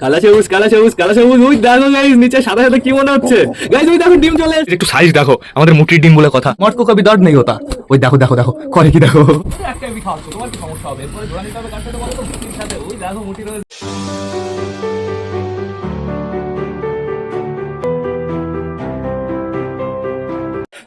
কালা সবুজ কালা সবুজ কালা সবুজ ওই দেখো গাইস নিচে সাদা সাদা কি মনে হচ্ছে? গাইস ওই দেখো ডিম চলে এসেছে। একটু সাইজ দেখো আমাদের মুটির ডিম বলে কথা। মটকো কবি দর্দ নেই হতা ওই দেখো দেখো দেখো করে কি দেখো? একটা আমি তোমার কি সমস্যা হবে? এরপরে জোড়া নিতে হবে কার সাথে বলো? মুটির সাথে। ওই দেখো মুটি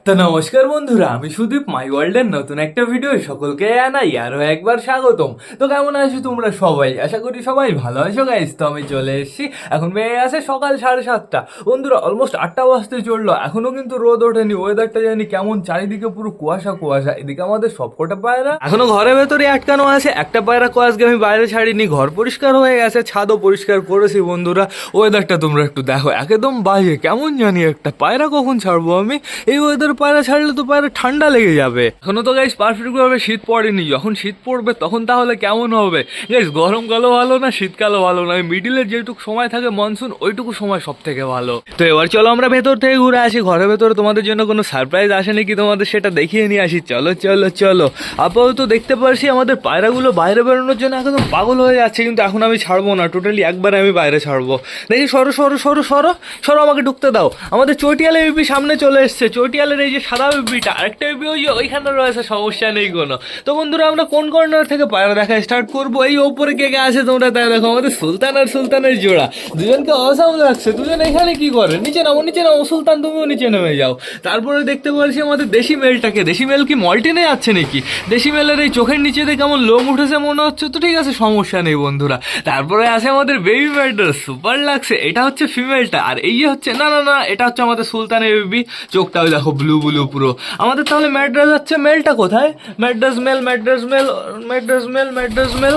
তো নমস্কার বন্ধুরা, আমি সুদীপ মাই ওয়ার্ল্ডের নতুন একটা ভিডিও সকলকে জানাই আরও একবার স্বাগতম। তো কেমন আছো তোমরা সবাই? আশা করি সবাই ভালো আছো গাইস তো আমি চলে এসেছি। এখন মেয়ে আছে সকাল সাড়ে সাতটা। বন্ধুরা অলমোস্ট আটটা বাজতে চলল। এখনও কিন্তু রোদ ওঠেনি ওয়েদারটা জানি কেমন, চারিদিকে পুরো কুয়াশা কুয়াশা। এদিকে আমাদের সবকটা পায়রা। এখনও ঘরের ভেতরে আটকানো আছে। একটা পায়রা আজকে আমি বাইরে ছাড়িনি, ঘর পরিষ্কার হয়ে গেছে, ছাদও পরিষ্কার করেছি বন্ধুরা। ওয়েদারটা তোমরা একটু দেখো। একদম বাজে, কেমন জানি একটা। পায়রা কখন ছাড়বো আমি? এই ওয়েদার পায়রা ছাড়লে তো পায়রা ঠান্ডা লেগে যাবে। এখনও তো গাইস পারফেক্ট ভাবে শীত পড়েনি। যখন শীত পড়বে তখন তাহলে কেমন হবে? গাইস গরমকালও ভালো না শীতকালও ভালো না। মিডিলের যেটুকু সময় থাকে মনসুন ওইটুকু সময় সব থেকে ভালো। তো এবার চলো আমরা ভেতর থেকে ঘুরে আসি। ঘরের ভেতরে তোমাদের জন্য কোনো সারপ্রাইজ আসেনি কি তোমাদের সেটা দেখিয়ে নিয়ে আসি। চলো চলো চলো। আপাতত দেখতে পারছি আমাদের পায়রাগুলো বাইরে বেরোনোর জন্য একদম পাগল হয়ে যাচ্ছে কিন্তু এখন আমি ছাড়বো না। টোটালি একবার আমি বাইরে ছাড়বো। দেখি সরো সরো সরো সরো সরো আমাকে ঢুকতে দাও। আমাদের চটিয়ালে সামনে চলে এসছে। চটিয়ালের এই যে সাদা বিপিটা আরেকটা বিপি ওই যে ওইখানে রয়েছে, সমস্যা নেই কোনো। তো বন্ধুরা, আমরা কোন কর্নার থেকে পায়রা দেখা স্টার্ট করব? এই ওপরে কে কে আছে তোমরা তাই দেখো, আমাদের সুলতান আর সুলতানের জোড়া। দুজনকে অসাম লাগছে। দুজন এখানে কি করে? নিচে নামো নিচে নামো, সুলতান, তুমিও নিচে নেমে যাও। তারপরে দেখতে পাচ্ছি আমাদের দেশি মেলটাকে। দেশি মেল কি মল্টিনে যাচ্ছে নাকি? দেশি মেলের এই চোখের নিচে দিয়ে কেমন লোম উঠেছে মনে হচ্ছে? তো ঠিক আছে, সমস্যা নেই বন্ধুরা। তারপরে আছে আমাদের বেবি ম্যাটার সুপার লাগছে। এটা হচ্ছে ফিমেলটা আর এই হচ্ছে, না না না, এটা হচ্ছে আমাদের সুলতানের বেবি চোখটাও দেখো ব্লু ব্লু ব্লু পুরো। আমাদের তাহলে ম্যাড্রাস হচ্ছে মেলটা কোথায়? Madras mail Madras mail Madras mail Madras mail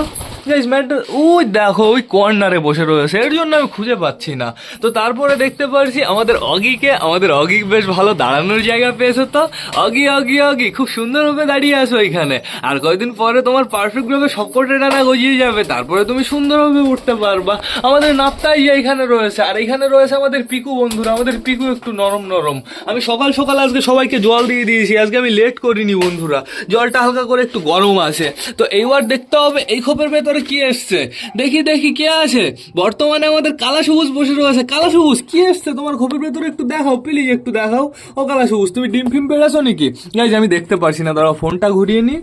guys Madras ওই দেখো, ওই কর্নারে বসে রয়েছে, এর জন্য আমি খুঁজে পাচ্ছি না। তো তারপরে দেখতে পারছি আমাদের অগিকে, আমাদের অগি বেশ ভালো দাঁড়ানোর জায়গা পেয়েছে তো। অগি অগি অগি, খুব সুন্দরভাবে দাঁড়িয়ে আছো এখানে। আর কয়েকদিন পরে তোমার পারফেক্ট ভাবে সবকটা ডানা গজিয়ে যাবে, তারপরে তুমি সুন্দরভাবে উঠতে পারবা। আমাদের নাপতাই এখানে রয়েছে, আর এখানে রয়েছে আমাদের পিকু বন্ধুরা, আমাদের পিকু একটু নরম নরম। আমি সকাল সকাল আজকে সবাইকে জল দিয়ে দিয়েছি, আজকে আমি লেট করিনি বন্ধুরা। জলটা হালকা করে একটু গরম আছে। তো এইবার দেখতে হবে, এই খোপের ভেতরে কি এসছে? দেখি দেখি, কে আছে? বর্তমানে আমাদের কালা সবুজ বসে রয়েছে। কালা সবুজ কি এসছে? তোমার খোপের ভেতরে একটু দেখাও প্লিজ একটু দেখাও। ও কালা সবুজ তুমি ডিম ফিম পেড়াছো নাকি? আমি দেখতে পারছি না। দাঁড়াও, ফোনটা ঘুরিয়ে নি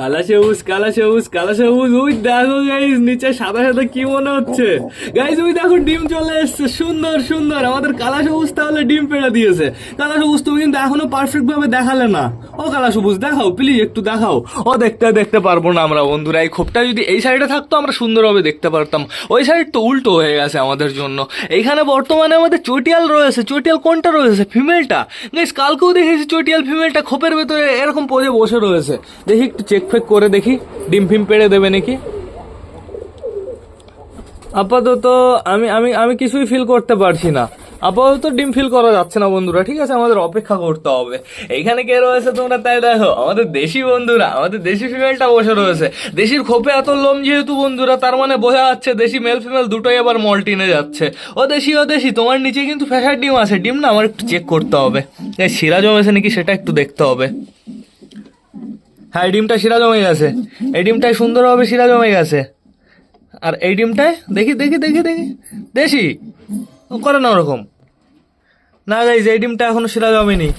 কালা সবুজ কালা সবুজ কালা সবুজ ওই দেখো গাইজ নিচে সাদা সাদা কি মনে হচ্ছে? গাইজ ওই দেখো, ডিম চলে এসছে। সুন্দর সুন্দর। আমাদের কালা সবুজ তাহলে ডিম পেড়ে দিয়েছে। কালা সবুজ তুমি কিন্তু এখনও পারফেক্ট ভাবে দেখালে না। ও কালা সবুজ দেখাও প্লিজ একটু দেখাও। ও দেখতে দেখতে পারব না আমরা, বন্ধুরা। এই খোপটা যদি এই সাইডে থাকতো, আমরা সুন্দরভাবে দেখতে পারতাম। ওই সাইড তো উল্টো হয়ে গেছে আমাদের জন্য। এইখানে বর্তমানে আমাদের চটিয়াল রয়েছে। চটিয়াল কোনটা রয়েছে? ফিমেলটা। গাইজ কালকেও দেখেছি চটিয়াল ফিমেলটা খোপের ভেতরে এরকম পদে বসে রয়েছে। দেখি, একটু চেক ফেক করে দেখি। ডিম ফিম পেড়ে দেবে নাকি? আপাতত আমি আমি আমি কিছুই ফিল করতে পারছি না। আপাতত ডিম ফিল করা যাচ্ছে না বন্ধুরা, ঠিক আছে? আমাদের অপেক্ষা করতে হবে। এখানে কে রয়েছে তোমরা? তাই দেখো, আমাদের দেশি বন্ধুরা, আমাদের দেশি ফিমেলটা বসে রয়েছে। দেশির খোপে এত লোম যেহেতু বন্ধুরা, তার মানে বোঝা যাচ্ছে দেশি মেল ফিমেল দুটোই আবার মল্টিনে যাচ্ছে। ও দেশি ও দেশি, তোমার নিচে কিন্তু ফ্যাশার ডিম আছে। ডিম না, আমার একটু চেক করতে হবে। শিরা জমেছে নাকি, সেটা একটু দেখতে হবে। হ্যাঁ এই ডিমটা শিরা জমে গেছে। এই ডিমটাই সুন্দরভাবে শিরা জমে গেছে। আর এই ডিমটায়, দেখি দেখি দেখি দেখি। দেশি। করে না ওরকম। না গাইজ এই ডিমটা এখনও শিরা জমেনি।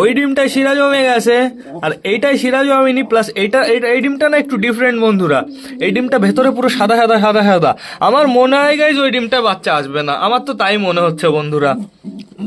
ওই ডিমটাই শিরা জমে গেছে, আর এইটাই শিরা জমেনি প্লাস এইটা এই ডিমটা না একটু ডিফারেন্ট বন্ধুরা। এই ডিমটা ভেতরে পুরো সাদা সাদা সাদা সাদা। আমার মনে হয় গাইজ ওই ডিমটা বাচ্চা আসবে না। আমার তো তাই মনে হচ্ছে বন্ধুরা।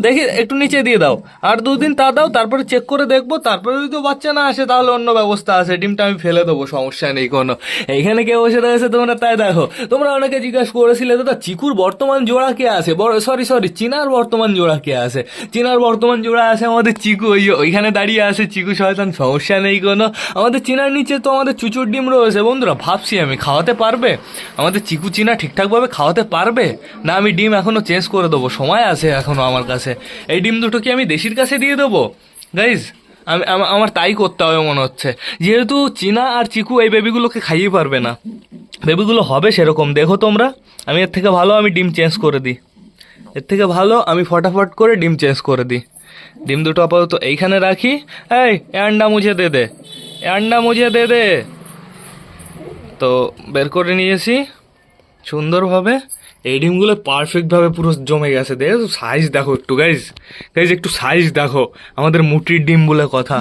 দেখি, একটু নিচে দিয়ে দাও। আর দুদিন তা দাও, তারপরে চেক করে দেখব, তারপরে যদি বাচ্চা না আসে, তাহলে অন্য ব্যবস্থা আছে। ডিমটা আমি ফেলে দেবো, সমস্যা নেই কোনো। এইখানে কে বসে রয়েছে তোমরা, তাই দেখো। তোমরা অনেকে জিজ্ঞাসা করেছিলে, দাদা, চিকুর বর্তমান জোড়া কে আছে? সরি সরি চিনার বর্তমান জোড়া কে আছে? চিনার বর্তমান জোড়া আছে আমাদের চিকু, ওই ওইখানে দাঁড়িয়ে আছে চিকু শয়তান, সমস্যা নেই কোনো। আমাদের চিনার নিচে তো আমাদের চুচুর ডিম রয়েছে। বন্ধুরা, ভাবছি আমি, খাওয়াতে পারবে? আমাদের চিকু চিনা ঠিকঠাকভাবে খাওয়াতে পারবে? না, আমি ডিম এখনও চেঞ্জ করে দেবো। সময় আছে এখনও আমার কাছে। এই ডিম দুটো কি আমি দেশির কাছে দিয়ে দেবো? গাইজ আমি আমার তাই করতে হবে মনে হচ্ছে। যেহেতু চীনা আর চিকু এই বেবিগুলোকে খাইয়ে পারবে না। বেবিগুলো হবে সেরকম। দেখো তোমরা, আমি এর থেকে ভালো আমি ডিম চেঞ্জ করে দিই। এর থেকে ভালো আমি ফটাফট করে ডিম চেঞ্জ করে দিই। ডিম দুটো আপাতত এইখানে রাখি। এই, এ আন্ডা মুঝে দে দে। এ আন্ডা মুঝে দে দে। তো বের করে নিয়েছি। সুন্দরভাবে এই ডিমগুলো পারফেক্টভাবে পুরো জমে গেছে দেখো সাইজ দেখো একটু গাইজ গাইজ একটু সাইজ দেখো। আমাদের মুটির ডিম বলে কথা।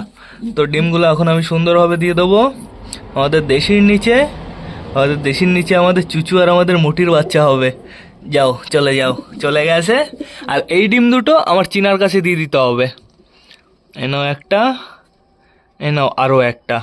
তো ডিমগুলো এখন আমি সুন্দরভাবে দিয়ে দেবো। আমাদের দেশির নিচে, আমাদের দেশির নিচে আমাদের চুচু আর আমাদের মুটির বাচ্চা হবে। যাও, চলে যাও, চলে গেছে। আর এই ডিম দুটো আমার চিনার কাছে দিয়ে দিতে হবে। এ নাও একটা, এ নাও আরও একটা।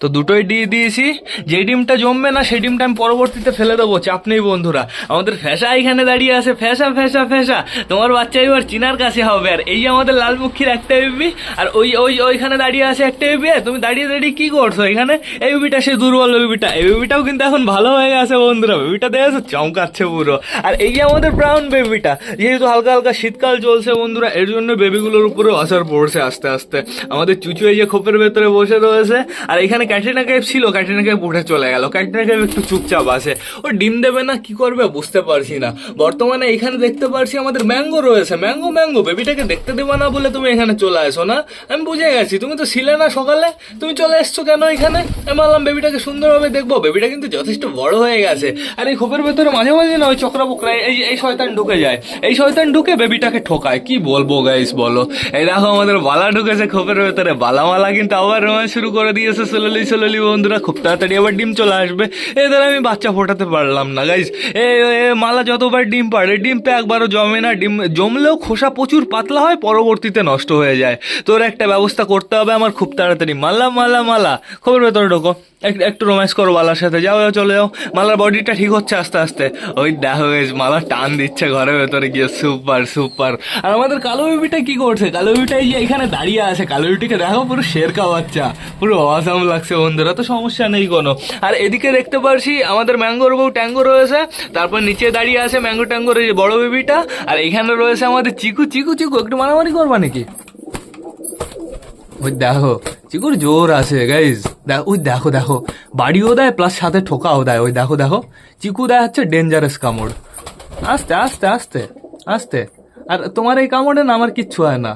তো দুটোই দিয়ে দিয়েছি। যে ডিমটা জমবে না সেই ডিমটা আমি পরবর্তীতে ফেলে দেবো। চাপ নেই বন্ধুরা। আমাদের ফ্যাসা এখানে দাঁড়িয়ে আছে। ফ্যাসা ফ্যাসা ফ্যাসা তোমার বাচ্চা এবার চিনার কাছে হবে। আর এই যে আমাদের লালমুখীর একটা বেবি আর ওই ওই, ওইখানে দাঁড়িয়ে আছে একটা বেবি তুমি দাঁড়িয়ে দাঁড়িয়ে কি করছ এখানে? এই বেবিটা সে দুর্বল বেবিটা এই বেবিটাও কিন্তু এখন ভালো হয়ে গেছে বন্ধুরা। বেবিটা দেখেছ? চমকাচ্ছে পুরো। আর এই যে আমাদের ব্রাউন বেবিটা যেহেতু হালকা হালকা শীতকাল চলছে বন্ধুরা, এর জন্য বেবিগুলোর উপরে আসার পড়ছে আস্তে আস্তে। আমাদের চুচু এই যে খোপের ভেতরে বসে রয়েছে, আর এখানে ক্যাটরিনা কাইফ ছিল, ক্যাটরিনা কাইফ উঠে চলে গেল। ক্যাটরিনা কাইফ একটু চুপচাপ আছে। ও ডিম দেবে না, কি করবে বুঝতে পারছি না। বর্তমানে এখানে দেখতে পারছি আমাদের ম্যাঙ্গো রয়েছে। ম্যাঙ্গো ম্যাঙ্গো, বেবিটাকে দেখতে দেবে না বলে তুমি এখানে চলে আসো না। আমি বুঝে গেছি, তুমি তো ছিলে না সকালে। তুমি চলে এসছো কেন এখানে? আমি বললাম বেবিটাকে সুন্দরভাবে দেখব। বেবিটা কিন্তু যথেষ্ট বড় হয়ে গেছে। আর এই খোপের ভেতরে মাঝে মাঝে না ওই চক্রা বকরা, এই এই শয়তান ঢুকে যায়। এই শয়তান ঢুকে বেবিটাকে ঠোকায়। কি বলব গাইস বলো? এই দেখো আমাদের বালা ঢুকেছে খোপের ভেতরে। বালা মালা কিন্তু আবার রোমান শুরু করে দিয়েছে সোললি সোললি বন্ধুরা, খুব তাড়াতাড়ি আবার ডিম চলে আসবে। এদের আমি বাচ্চা ফোটাতে পারলাম না গাইস এ মালা যতবার ডিম পাড়ে, ডিম তো একবারও জমে না, ডিম জমলেও খোসা প্রচুর পাতলা হয়, পরবর্তীতে নষ্ট হয়ে যায়। তোর একটা ব্যবস্থা করতে হবে আমার খুব তাড়াতাড়ি। মালা মালা মালা, খবর ভেতরে ঢোকো। একটু রোম্যান্স করো মালার সাথে। যাও যাও, চলে যাও। মালার বডিটা ঠিক হচ্ছে আস্তে আস্তে। ওই দেখো মালা টান দিচ্ছে ঘরের ভেতরে গিয়ে। সুপার সুপার আর আমাদের কালো বেবিটা কি করছে? কালো বেবিটা এই যে এখানে দাঁড়িয়ে আছে। কালো বেবিটিকে দেখো, পুরো শেরকা বাচ্চা। পুরো অসাম লাগছে বন্ধুরা, তো সমস্যা নেই কোনো। আর এদিকে দেখতে পারছি আমাদের ম্যাঙ্গোর বউ ট্যাঙ্গো রয়েছে। তারপর নিচে দাঁড়িয়ে আছে ম্যাঙ্গো ট্যাঙ্গোর এই বড় বেবিটা আর এখানে রয়েছে আমাদের চিকু। চিকু চিকু, একটু মারামারি করবা নাকি? ওই দেখো, চিকুর জোর আছে গাইজ ওই দেখো দেখো। বাড়িও দেয় প্লাস সাথে ঠোকাও দেয়। ওই দেখো দেখো। চিকু দেয় হচ্ছে ডেঞ্জারাস কামড়। আস্তে আস্তে আস্তে আস্তে। আর তোমার এই কামড়ে না আমার কিচ্ছু হয় না।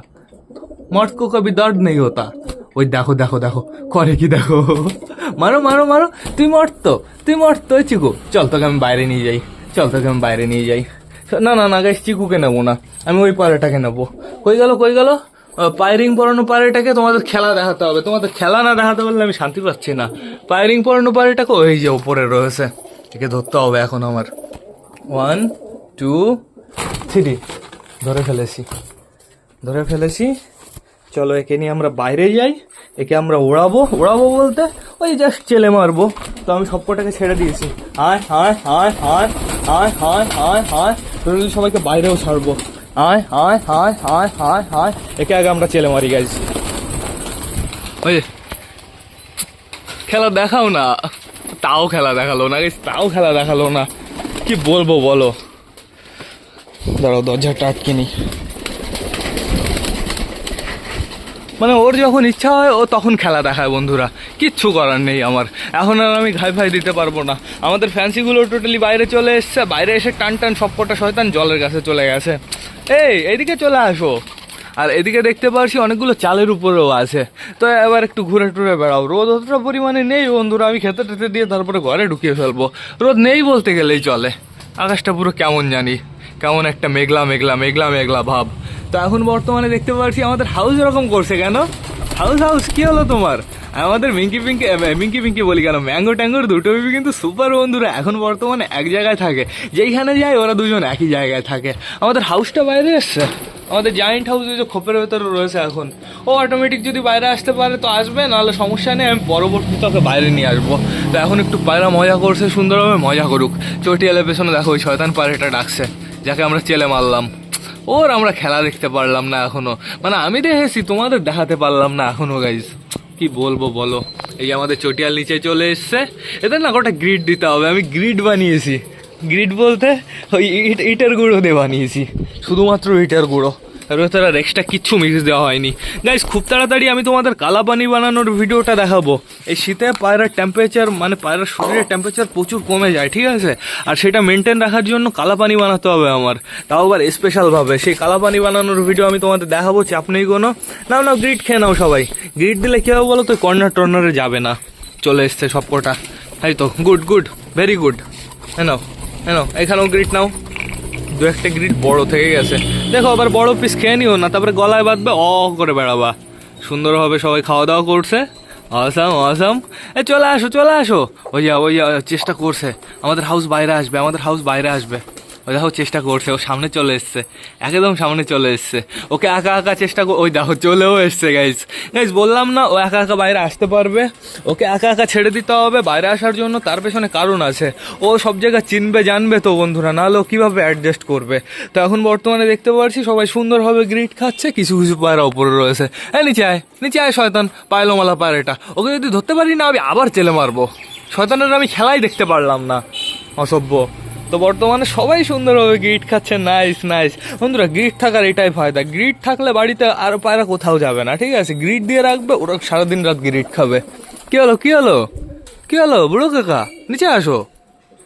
মর্দ কো কবি দর্দ নেই হতা ওই দেখো দেখো দেখো। করে কি দেখো? মারো মারো মারো। তুই মরত তুই মরত, ওই চিকু। চল তোকে আমি বাইরে নিয়ে যাই। চল তোকে আমি বাইরে নিয়ে যাই। না না না গাইস চিকুকে নেব না। আমি ওই পায়রাটাকে নেব। কই গেল কই গেল? পায়রিং পরানো পায়রাটাকে তোমাদের খেলা দেখাতে হবে। তোমাদের খেলা না দেখাতে পারলে আমি শান্তি পাচ্ছি না। পায়রিং পরানো পায়রাটাকে, ওই যে উপরে রয়েছে। একে ধরতে হবে এখন আমার। ওয়ান টু থ্রি ধরে ফেলেছি। ধরে ফেলেছি। চলো, একে নিয়ে আমরা বাইরে যাই। একে আমরা ওড়াবো ওড়াবো বলতে ওই জাস্ট চেলে মারবো। তো আমি সবকটাকে ছেড়ে দিয়েছি। হায় হায় হায় হায় হায় হায় হায় তোর সবাইকে বাইরেও ছাড়বো। আয় হায় হায় হায় হায় হায় একে আগে আমরা চেলে মারি গাইজ ওই খেলা দেখাও না। তাও খেলা দেখাল না guys, তাও খেলা দেখাল না। কি বলব বলো। দাঁড়াও দরজাটা আটকে নি। মানে ওর যখন ইচ্ছা হয় ও তখন খেলা দেখায় বন্ধুরা। কিচ্ছু করার নেই আমার। এখন আর আমি ঘাই ফাই দিতে পারব না। আমাদের ফ্যান্সিগুলো টোটালি বাইরে চলে এসছে। বাইরে এসে টান টান সবকটা শয়তান জলের কাছে চলে গেছে। এই, এদিকে চলে আসো। আর এদিকে দেখতে পাচ্ছি অনেকগুলো চালের উপরেও আছে। তো এবার একটু ঘুরে টুরে বেড়াও। রোদ অতটা পরিমাণে নেই, বন্ধুরা, আমি খেতে টেতে দিয়ে তারপরে ঘরে ঢুকিয়ে ফেলব। রোদ নেই বলতে গেলেই চলে। আকাশটা পুরো কেমন জানি, কেমন একটা মেঘলা মেঘলা মেঘলা মেঘলা ভাব। তো এখন বর্তমানে দেখতে পাচ্ছি আমাদের হাউস এরকম করছে কেন? হাউস হাউস কী হলো তোমার? আমাদের মিঙ্কি পিঙ্কি মিঙ্কি পিঙ্কি বলি কেন? ম্যাঙ্গো ট্যাঙ্গোর দুটো বেবি কিন্তু সুপার বন্ধুরা। এখন বর্তমানে এক জায়গায় থাকে। যেইখানে যায় ওরা দুজন একই জায়গায় থাকে। আমাদের হাউসটা বাইরে এসছে। আমাদের জায়েন্ট হাউস যে খোপের ভেতরে রয়েছে এখন। ও অটোমেটিক যদি বাইরে আসতে পারে তো আসবে, নাহলে সমস্যা নেই, আমি পরবর্তীতে ওকে বাইরে নিয়ে আসব। তো এখন একটু পায়রা মজা করছে, সুন্দরভাবে মজা করুক। চটিয়ালের পেছনে দেখো ওই শয়তান পায়রাটা ডাকছে, যাকে আমরা চেলে মারলাম। ওর আমরা খেলা দেখতে পারলাম না এখনও মানে আমি দেখেছি তোমাদের দেখাতে পারলাম না এখনও গাইজ কি বলব বলো? এই আমাদের চটিয়াল নিচে চলে এসছে। এদের না গোটা গ্রিড দিতে হবে। আমি গ্রিড বানিয়েছি। গ্রিড বলতে ওই ইট ইটের গুঁড়ো দিয়ে বানিয়েছি। শুধুমাত্র ইটের গুঁড়ো। আর এক্সট্রা কিচ্ছু মিক্স দেওয়া হয়নি। গাইস খুব তাড়াতাড়ি আমি তোমাদের কালাপানি বানানোর ভিডিওটা দেখাবো। এই শীতে পায়রার টেম্পারেচার মানে পায়রার শরীরের টেম্পারেচার প্রচুর কমে যায়, ঠিক আছে? আর সেটা মেনটেন রাখার জন্য কালাপানি বানাতে হবে আমার। তাও আবার স্পেশালভাবে সেই কালাপানি বানানোর ভিডিও আমি তোমাদের দেখাবো, চাপ নেই কোনো। নাও নাও গ্রিড খেয়ে নাও সবাই। গ্রিড দিলে কী হবে বলো তো কর্নার টর্নারে যাবে না। চলে এসছে সব কটা এই তো গুড গুড ভেরি গুড হ্যাঁ নাও হ্যাঁ নাও, এখানেও গ্রিট নাও। দু একটা গ্রিট বড় থেকে গেছে। দেখো, আবার বড় পিস খেয়ে নিও না, তারপরে গলায় বাঁধবে, অ করে বেড়াবা। সুন্দরভাবে সবাই খাওয়া দাওয়া করছে। অসাম অসাম এ, চলে আসো চলে আসো। ওই যা, ওই চেষ্টা করছে। আমাদের হাউস বাইরে আসবে, আমাদের হাউস বাইরে আসবে। ওই দেখো চেষ্টা করছে, ও সামনে চলে এসছে। একদম সামনে চলে এসছে। ওকে একা একা চেষ্টা ওই দেখো, চলেও এসছে গাইজ গাইজ বললাম না, ও একা একা বাইরে আসতে পারবে। ওকে একা একা ছেড়ে দিতে হবে, বাইরে আসার জন্য তার পেছনে কারণ আছে। ও সব জায়গা চিনবে, জানবে তো বন্ধুরা, নাহলে ও কীভাবে অ্যাডজাস্ট করবে। তো এখন বর্তমানে দেখতে পাচ্ছি, সবাই সুন্দরভাবে গ্রিট খাচ্ছে, কিছু কিছু পায়রা ওপরে রয়েছে। হ্যাঁ নিচে আয় নিচে আয়, শয়তান পায়লোমালা পায়রাটা। ওকে যদি ধরতে পারি না, আমি আবার চেলে মারবো। শয়তানের আমি খেলাই দেখতে পারলাম না। অসভ্য। তো বর্তমানে সবাই সুন্দরভাবে গ্রিট খাচ্ছে নাইস নাইস বন্ধুরা গ্রিট থাকার এটাই ফায়দা। গ্রিট থাকলে বাড়িতে আর পায়রা কোথাও যাবে না, ঠিক আছে? গ্রিট দিয়ে রাখবে, ওরা সারাদিন রাত গ্রিট খাবে। কী হলো কী হলো? কী হলো, বুড়ো কাকা? নিচে আসো।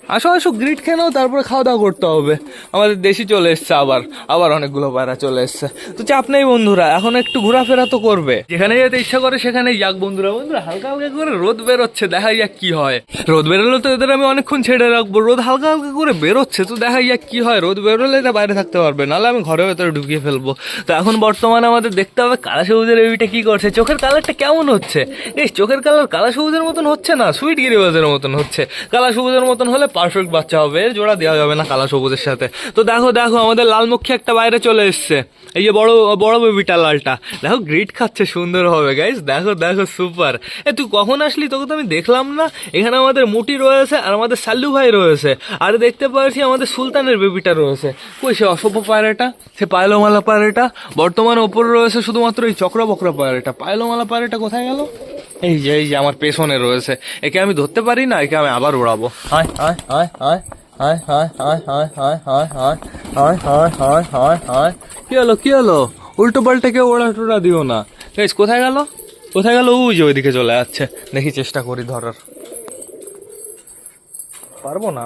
আসো আসো গ্রিট খেয়ে নাও, তারপরে খাওয়া দাওয়া করতে হবে। আমাদের দেশি চলে এসছে আবার আবার অনেকগুলো পায়রা চলে এসছে। তো চাপ নেই বন্ধুরা, এখন একটু ঘোরাফেরা তো করবে। যেখানে যেতে ইচ্ছা করে, সেখানেই যাক বন্ধুরা। বন্ধুরা, হালকা হালকা করে রোদ বেরোচ্ছে, দেখা যাক কি হয়। রোদ বেরোলে তো এদের আমি অনেকক্ষণ ছেড়ে রাখব। রোদ হালকা হালকা করে বেরোচ্ছে, তো দেখা যাক কি হয়। রোদ বেরোলে এটা বাইরে থাকতে পারবে, নাহলে আমি ঘরের ভেতরে ঢুকিয়ে ফেলব। তো এখন বর্তমানে আমাদের দেখতে হবে কালা সবুজের বেবিটা কি করছে। চোখের কালারটা কেমন হচ্ছে? এই চোখের কালার কালা সবুজের মতন হচ্ছে না? সুইট গিরিবাজের মতন হচ্ছে। কালা সবুজের মতন হলে পারফেক্ট বাচ্চা হবে। এর জোড়া দেওয়া যাবে না কালা সবুজের সাথে। তো দেখো দেখো, আমাদের লালমুখী একটা বাইরে চলে এসছে। এই যে বড় বড় বেবিটা লালটা। দেখো গ্রিট খাচ্ছে, সুন্দর হবে গাইস দেখো দেখো সুপার এ, তুই কখন আসলি? তোকে তো আমি দেখলাম না। এখানে আমাদের মুটি রয়েছে আর আমাদের সাল্লু ভাই রয়েছে। আর দেখতে পাচ্ছি আমাদের সুলতানের বেবিটা রয়েছে। কই সে অসভ্য পায়রাটা? সে পায়লোমালা পায়রাটা? বর্তমানে ওপরে রয়েছে শুধুমাত্র এই চক্রা বকরা পায়রাটা। পায়লোমালা পায়রাটা কোথায় গেল? এই যে এই যে আমার পেছনে রয়েছে একে আমি ধরতে পারি না একে আমি আবার উড়াবো হায় হায় হায় হায় হায় হায় হায় হায় হায় হায় হায় হায় হায় হায় হায় হায় কি হলো কি হলো উল্টো পাল্টে কেউ ওড়া টোড়া দিও না কোথায় গেল কোথায় গেল ওই যে ওইদিকে চলে যাচ্ছে দেখি চেষ্টা করি ধরার পারব না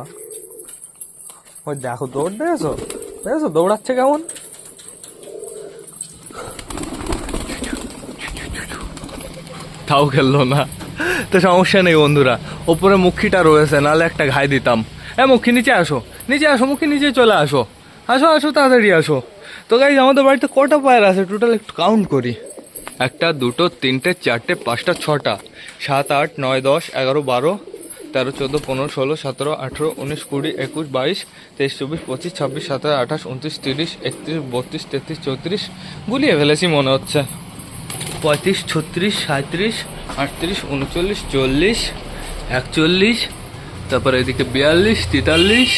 ওই দেখো দৌড় দেখেছ দেখেছ দৌড়াচ্ছে কেমন তাও খেললো না। তো সমস্যা নেই বন্ধুরা, ওপরে মুখিটা রয়েছে নাহলে একটা ঘাই দিতাম। হ্যাঁ মুখি, নিচে আসো নিচে আসো, মুখি নিচে চলে আসো। আসো আসো, তাড়াতাড়ি আসো। তো গাইজ আমাদের বাড়িতে কটা পায়রা আছে? টোটাল একটু কাউন্ট করি। একটা, দুটো, তিনটে, চারটে, পাঁচটা, ছটা। সাত, আট, নয়, দশ, এগারো, বারো, তেরো, চোদ্দ, পনেরো, ষোলো, সতেরো, আঠেরো, উনিশ, কুড়ি, একুশ, বাইশ, তেইশ, চব্বিশ, পঁচিশ, ছাব্বিশ, সাতাশ, আঠাশ, উনত্রিশ, তিরিশ, একত্রিশ, বত্রিশ, তেত্রিশ, চৌত্রিশ। গুলিয়ে ফেলেছি মনে হচ্ছে। পঁয়ত্রিশ, ছত্রিশ সাঁত্রিশ আটত্রিশ, উনচল্লিশ, চল্লিশ, একচল্লিশ, তারপর এদিকে বিয়াল্লিশ, তেতাল্লিশ।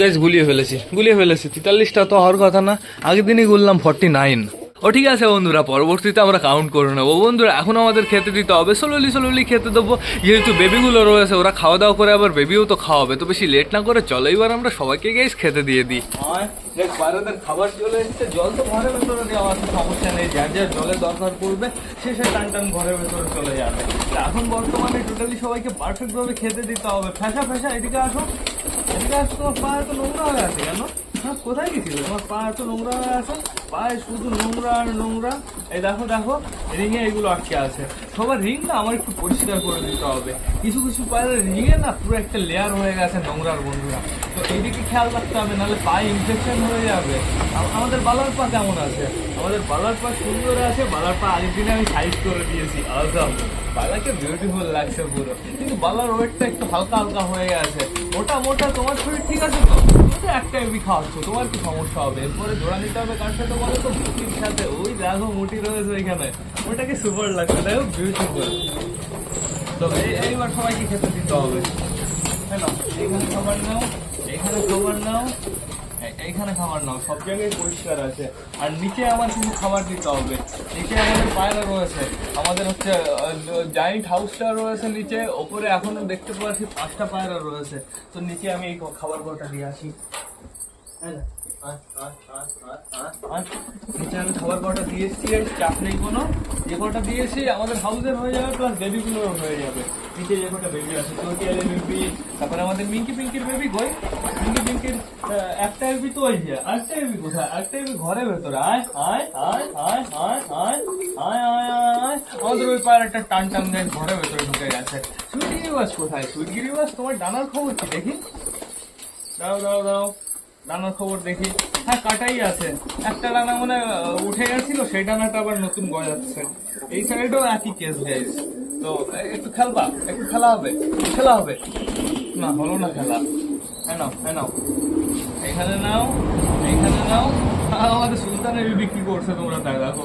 গাছ গুলিয়ে ফেলেছি গুলিয়ে ফেলেছি। তেতাল্লিশটা তো হওয়ার কথা না। আগের দিনই গুললাম ফর্টি নাইন ও ঠিক আছে বন্ধুরা, পরবর্তীতে আমরা কাউন্ট করে নেব। বন্ধুরা, এখন আমাদের খেতে দিতে হবে। স্লোলি স্লোলি খেতে দেবো। যেহেতু বেবিগুলো রয়েছে, ওরা খাওয়া দাওয়া করে আবার বেবিও তো খাওয়াবে। তো বেশি লেট না করে চলো, এবার আমরা সবাইকে গেস খেতে দিয়ে দিই। খাবার চলে এসেছে। জল তো ঘরের ভেতরে দেওয়া আছে, সমস্যা নেই। যার যার জলের দরকার পড়বে, সে সে টান টান ঘরের ভেতরে চলে যাবে। তা এখন বর্তমানে টোটালি সবাইকে পারফেক্ট ভাবে খেতে দিতে হবে। ফ্যাসা ফ্যাসা, এদিকে আসো। এদিকে আসো পা এত নোংরা হয়ে আছে কেন? হ্যাঁ কোথায় গেছিল? আমার পা এত নোংরা আছে, পায়ে শুধু নোংরা আর নোংরা। এই দেখো দেখো, রিঙে এগুলো আটকে আছে। সবার রিং না আমার একটু পরিষ্কার করে দিতে হবে। কিছু কিছু পায়ের রিঙে না পুরো একটা লেয়ার হয়ে গেছে নোংরার বন্ধুরা। তো এইদিকে খেয়াল রাখতে হবে, নাহলে পায়ে ইনফেকশন হয়ে যাবে। আমাদের বালার পা কেমন আছে? আমাদের বালার পা সুন্দর আছে, বালার পা আগের দিনে আমি সাইজ করে দিয়েছি আলাদা বালাকে বিউটিফুল লাগছে পুরো। কিন্তু বালার ওয়েটটা একটু হালকা হালকা হয়ে গেছে। মোটা মোটা, তোমার শরীর ঠিক আছে তো? তো একটা এবি খাওয়াচ্ছ তোমার কি সমস্যা হবে? এরপরে জোড়া নিতে হবে কার সাথে বলো তো? মুটির সাথে। ওই দেখো, মুটি রয়েছে ওইখানে। ওটাকে সুপার লাগছে? দেখো বিউটিফুল তো এই- এইবার সবাইকে খেতে দিতে হবে। হ্যালো, এইখানে খাবার নাও, এইখানে খাবার নাও। এইখানে খাবার নাও, সব জায়গায় পরিষ্কার আছে। আর নিচে আমার কিছু খাবার দিতে হবে। নিচে আমাদের পায়রা রয়েছে। আমাদের হচ্ছে জায়েন্ট হাউসটা রয়েছে নিচে। ওপরে এখনও দেখতে পাচ্ছি পাঁচটা পায়রা রয়েছে। তো নিচে আমি এই খাবারগুলোটা দিয়ে আসি। এই নিচে আমি খাবার কটা দিয়ে এসছি চাপ নেই কোনো। দিয়েছি আমাদের হয়ে যাবে হয়ে যাবে। তারপরে আমাদের মিঙ্কি পিঙ্কির মিঙ্কি পিঙ্কির একটা ঘরের ভেতরে। আয় আয় আয় আয় আয় আয় আয় আয় আয় আয়। একটা টান টান ভেতরে ঢুকে গেছে। সুইটগিরিবাস কোথায়? সুইটগিরিবাস তোমার ডানার খবর কি? দেখি। দাও দাও দাও। ডানার খবর দেখি। হ্যাঁ কাটাই আছে। একটা ডানা মনে উঠে গেছিল, সেই ডানাটা আবার নতুন গজাচ্ছে। এই সাইডেও একই কেস গাইজ তো একটু খেলবা, একটু খেলা হবে খেলা হবে। না, হলো না খেলা। হ্যাঁ হ্যাঁ এখানে নাও এখানে নাও। আমাদের সুলতানের বিক্রি করছে তোমরা, তাই দেখো।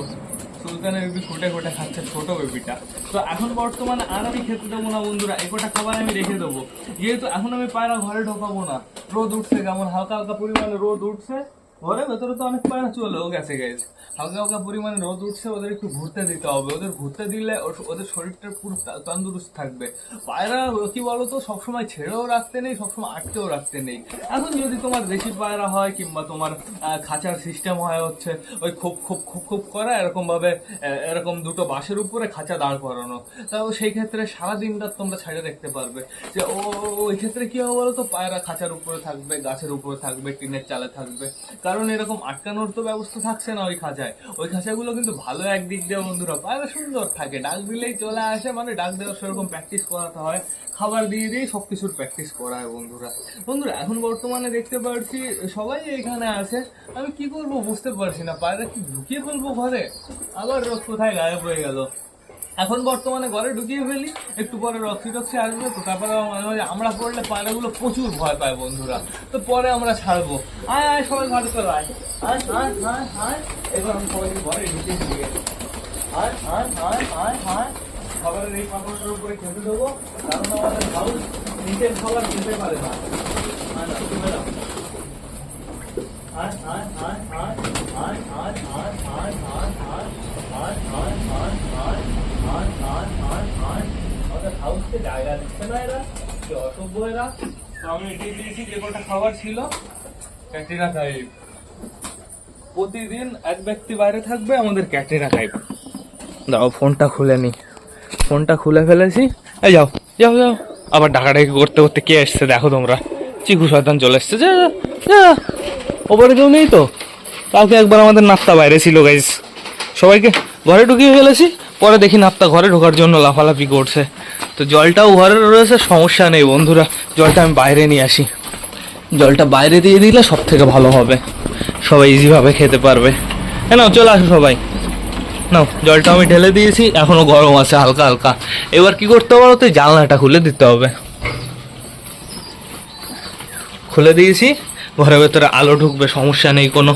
সুলতানের বেবি ফোটে ফোটে খাচ্ছে ছোট বেবিটা। তো এখন বর্তমানে আর আমি খেতে দেবো না বন্ধুরা, এই কটা খাবার আমি রেখে দেবো। যেহেতু এখন আমি পায়রা ঘরে ঢোকাবো না, রোদ উঠছে কেমন, হালকা হালকা পরিমাণে রোদ উঠছে ঘরে ভেতরে তো অনেক পায়রা চলেও গেছে গেছে হালকা হালকা পরিমাণে রোদ উঠছে, ওদের একটু ঘুরতে দিতে হবে। ওদের ঘুরতে দিলে ওদের শরীরটা পুরো তন্দুরুস্ত থাকবে। পায়রা, কি বলতো, সবসময় ছেড়েও রাখতে নেই, সবসময় আটকেও রাখতে নেই। এখন যদি তোমার দেশি পায়রা হয়, কিংবা তোমার খাঁচার সিস্টেম হয় হচ্ছে, ওই খুব খুব খুব খুব করা, এরকমভাবে এরকম দুটো বাঁশের উপরে খাঁচা দাঁড় করানো তাও সেই ক্ষেত্রে সারা দিনটা তোমরা ছেড়ে দেখতে পারবে। যে ও- ওই ক্ষেত্রে কি হবে বলতো, পায়রা খাঁচার উপরে থাকবে, গাছের উপরে থাকবে, টিনের চালে থাকবে। কারণ এরকম আটকানোর তো ব্যবস্থা থাকছে না ওই খাঁচায়। ওই খাঁচাগুলো কিন্তু ভালো একদিক দিয়ে বন্ধুরা পায়রা সুন্দর থাকে। ডাক দিলেই চলে আসে মানে ডাক দেওয়ার সেরকম প্র্যাকটিস করাতে হয়। খাবার দিয়ে দিয়ে সবকিছুর প্র্যাকটিস করায় বন্ধুরা। বন্ধুরা, এখন বর্তমানে দেখতে পাচ্ছি সবাই এখানে আছে। আমি কি করব বুঝতে পারছি না পায়রা কি ঢুকিয়ে ফেলব ঘরে? আবার রোজ কোথায় গায়েব হয়ে গেল। এখন বর্তমানে ঘরে ঢুকিয়ে ফেলি একটু পরে রক্সি টক্সি আসবে তো তারপরে মাঝে মাঝে আমরা পড়লে পায়রাগুলো প্রচুর ভয় পায় বন্ধুরা তো পরে আমরা ছাড়বো আয় আয় সবাই ঘরে চলো আয় আয় আয় আয় এবার আমি সবাইকে ঘরে ঢুকিয়ে দিয়ে আয় আয় আয় আয় আয় খাবারের এই পাথরটার উপরে খেতে দেবো কারণ আমাদের হাউস নিচের খাবার খেতে পারে না আয়। আয় আয় আয় আয় আয় আয় আয় আয় আয় আয় আয় আয় আমি এটি দিয়েছি যে কটা খাবার ছিল। ক্যাটরিনা কাইফ প্রতিদিন এক ব্যক্তি বাইরে থাকবে আমাদের ক্যাটরিনা কাইফ দাও ফোনটা খুলে নি। ফোনটা খুলে ফেলেছি। এই যাও যাও যাও। আবার ডাকাডাকি করতে করতে কে এসছে দেখো তোমরা। চিকু শয়তান চলে এসছে। যা যা, যা। ওপরে কেউ নেই তো? কালকে একবার আমাদের নাস্তা বাইরে ছিল গাইজ সবাইকে ঘরে ঢুকিয়ে ফেলেছি, পরে দেখি নাপ্তা ঘরে ঢোকার জন্য লাফালাফি করছে। তো জলটাও ঘরে রয়েছে, সমস্যা নেই বন্ধুরা, জলটা আমি বাইরে নিয়ে আসি। জলটা বাইরে দিয়ে দিলে সব থেকে ভালো হবে। সবাই ইজিভাবে খেতে পারবে। হ্যাঁ নাও, চলে আসো সবাই। নাও জলটা আমি ঢেলে দিয়েছি এখনও গরম আছে, হালকা হালকা। এবার কি করতে পারো তো জানলাটা খুলে দিতে হবে। খুলে দিয়েছি ঘরের ভেতরে আলো ঢুকবে, সমস্যা নেই কোনো।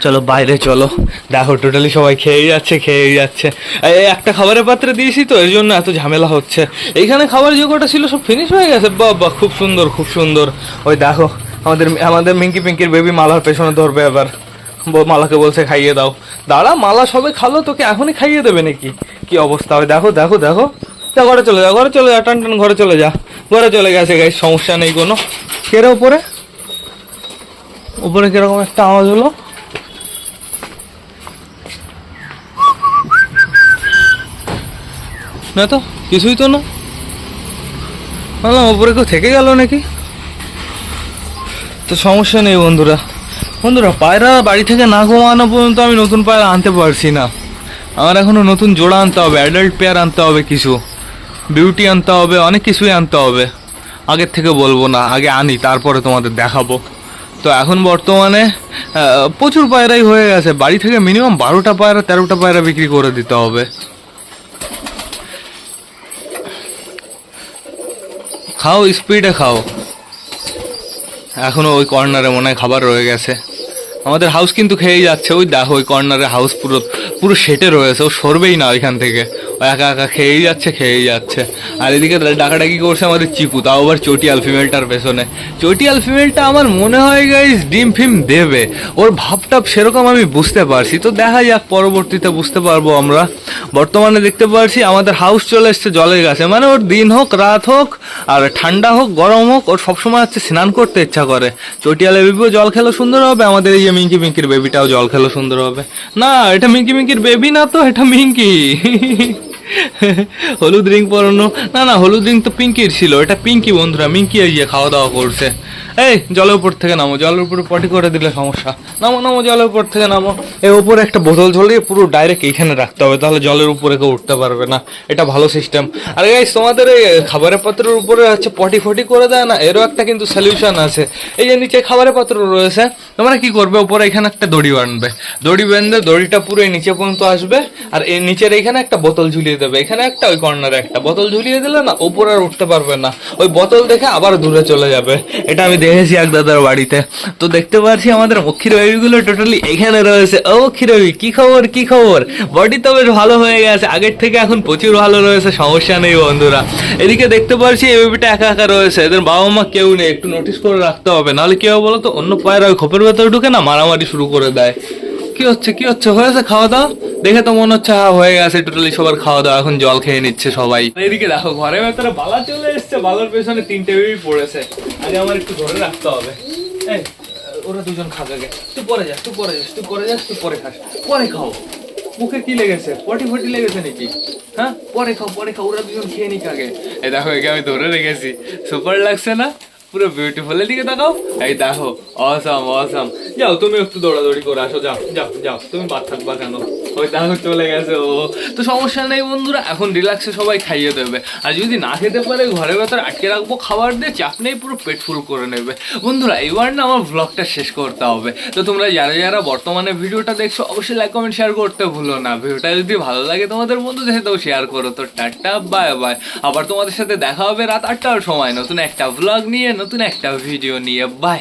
চলো, বাইরে চলো। দেখো টোটালি সবাই খেয়ে যাচ্ছে খেয়ে যাচ্ছে। এই একটা খাবারের পাত্রে দিয়েছি তো, এর জন্য এত ঝামেলা হচ্ছে। এইখানে খাবার যে কটা ছিল সব ফিনিশ হয়ে গেছে। বাবা, খুব সুন্দর খুব সুন্দর। ওই দেখো, আমাদের আমাদের মিঙ্কি পিঙ্কির বেবি মালার পেছনে ধরবে এবার। মালাকে বলছে, খাইয়ে দাও। দাঁড়া, মালা সবে খালো, তোকে এখনই খাইয়ে দেবে নাকি? কি অবস্থা? হয় দেখো দেখো দেখো। ঘরে চলে যা, ঘরে চলে যা, টান টান, ঘরে চলে যা। ঘরে চলে গেছে গাই সমস্যা নেই কোনো। কেরে উপরে উপরে কীরকম একটা আওয়াজ হলো? না তো, কিছুই তো না। বললাম, উপরে কেউ থেকে গেল নাকি? তো সমস্যা নেই বন্ধুরা। বন্ধুরা, পায়রা বাড়ি থেকে না ঘুমানো পর্যন্ত আমি নতুন পায়রা আনতে পারছি না। আমার এখনও নতুন জোড়া আনতে হবে অ্যাডাল্ট পেয়ার আনতে হবে কিছু। বিউটি আনতে হবে, অনেক কিছুই আনতে হবে। আগের থেকে বলব না, আগে আনি, তারপরে তোমাদের দেখাবো। তো এখন বর্তমানে প্রচুর পায়রাই হয়ে গেছে। বাড়ি থেকে মিনিমাম বারোটা পায়রা, তেরোটা পায়রা বিক্রি করে দিতে হবে। খাও স্পিডে খাও। এখনও ওই কর্নারে মনে হয় খাবার রয়ে গেছে। আমাদের হাউস কিন্তু খেয়েই যাচ্ছে। ওই দেখো, ওই কর্নারে হাউস পুরো পুরো সেটে রয়েছে। ও সরবেই না ওইখান থেকে। একা একা খেয়েই যাচ্ছে খেয়েই যাচ্ছে। আর এদিকে ডাকাডাকি করছে আমাদের চিকু তাও আবার চটিয়াল ফিমেলটার পেছনে। চটিয়াল ফিমেলটা আমার মনে হয় গাইস ডিম ফিম দেবে। ওর ভাবটাপ সেরকম আমি বুঝতে পারছি। তো দেখা যাক, পরবর্তীতে বুঝতে পারব আমরা। বর্তমানে দেখতে পারছি আমাদের হাউস চলে এসছে, জলের কাছে মানে ওর দিন হোক, রাত হোক, আর ঠান্ডা হোক, গরম হোক, ওর সবসময় হচ্ছে স্নান করতে ইচ্ছা করে। চটিয়ালে বেবিও জল খেলো সুন্দর হবে, আমাদের এই যে মিঙ্কি মিঙ্কির বেবিটাও জল খেলো সুন্দর হবে। না, এটা মিঙ্কি মিঙ্কির বেবি না তো, এটা মিঙ্কি হলুদ রিং পরানো? না না, হলুদ রিং তো পিঙ্কির ছিল। এটা পিঙ্কি বন্ধুরা, মিঙ্কি এই যে খাওয়া দাওয়া করছে। এই, জলের উপর থেকে নামো, জলের উপরে পটি করে দিলে সমস্যা। নামো নামো, জলের উপর থেকে নামো। এই উপরে একটা বোতল ঝরিয়ে পুরো ডাইরেক্ট এইখানে রাখতে হবে, তাহলে জলের উপরে কেউ উঠতে পারবে না। এটা ভালো সিস্টেম আর গাইস তোমাদের এই খাবারের পাত্রের উপরে হচ্ছে পটি ফটি করে দেয় না? এরও একটা কিন্তু সলিউশন আছে। এই যে নিচে খাবারের পাত্র রয়েছে, তোমরা কি করবে? উপরে এখানে একটা দড়ি বাঁধবে। দড়ি বেঁধে দড়িটা পুরো এই নিচে পর্যন্ত আসবে, আর এই নিচের এখানে একটা বোতল ঝুলিয়ে দেবে। এখানে একটা, ওই কর্নারে একটা। বোতল ঝুলিয়ে দিলে না, উপরে আর উঠতে পারবে না। ওই বোতল দেখে আবার দূরে চলে যাবে। এটা আমি দেখেছি এক দাদার বাড়িতে। তো দেখতে পাচ্ছি আমাদের মক্ষীর বেবিগুলো টোটালি এখানে রয়েছে। ও মক্ষীর বেবি কি খবর কি খবর? বডি তো বেশ ভালো হয়ে গেছে, আগের থেকে এখন প্রচুর ভালো রয়েছে, সমস্যা নেই বন্ধুরা। এদিকে দেখতে পাচ্ছি এই বেবিটা একা একা রয়েছে, এদের বাবা মা কেউ নেই, একটু নোটিস করে রাখতে হবে। নাহলে কি হবে বলো তো অন্য পায়ের ওই খোপের ভেতরে ঢুকে না মারামারি শুরু করে দেয়। কি হচ্ছে কি হচ্ছে, হয়েছে খাওয়া দাওয়া? দেখে তো মনে হচ্ছে হ্যাঁ হয়ে গেছে টোটালি সবার খাওয়া দাওয়া এখন জল খেয়ে নিচ্ছে সবাই। এদিকে দেখো, ঘরের ভেতরে বালা চলে এসছে, বালার পেছনে তিনটে বেবি পড়েছে। আগে আমার একটু ধরে রাখতে হবে। ওরা দুজন খাবে আগে। তুই পরে যাস, তুই পরে যাস, তুই পরে যাস, তুই পরে খাস। পরে খাও। মুখে কি লেগেছে? পটি ফটি লেগেছে নাকি? হ্যাঁ? পরে খাও পরে খাও, ওরা দুজন খেয়ে নিক আগে। এই দেখো, একে আমি ধরে রেখেছি। সুপার লাগছে না? পুরো বিউটিফুল এদিকে দেখাও এই দেখো অসাম অসাম যাও, তুমি একটু দৌড়াদৌড়ি করে আসো, যাও যাও যাও, তুমি বাদ থাকবা কেন? ওই দেখো চলে গেছে, ও। তো সমস্যা নেই বন্ধুরা, এখন রিল্যাক্সে সবাই খাইয়ে দেবে। আর যদি না খেতে পারে, ঘরের ভেতর আটকে রাখব, খাবার দিয়ে চাপ নেই, পুরো পেট ফুল করে নেবে। বন্ধুরা এবার না আমার ব্লগটা শেষ করতে হবে। তো তোমরা যারা যারা বর্তমানে ভিডিওটা দেখছ, অবশ্যই লাইক কমেন্ট শেয়ার করতে ভুলো না। ভিডিওটা যদি ভালো লাগে তোমাদের বন্ধুদের সাথেও শেয়ার করো। তো টাটা বাই বাই আবার তোমাদের সাথে দেখা হবে রাত আটটার সময় নতুন একটা ব্লগ নিয়ে, নতুন একটা ভিডিও নিয়ে। বাই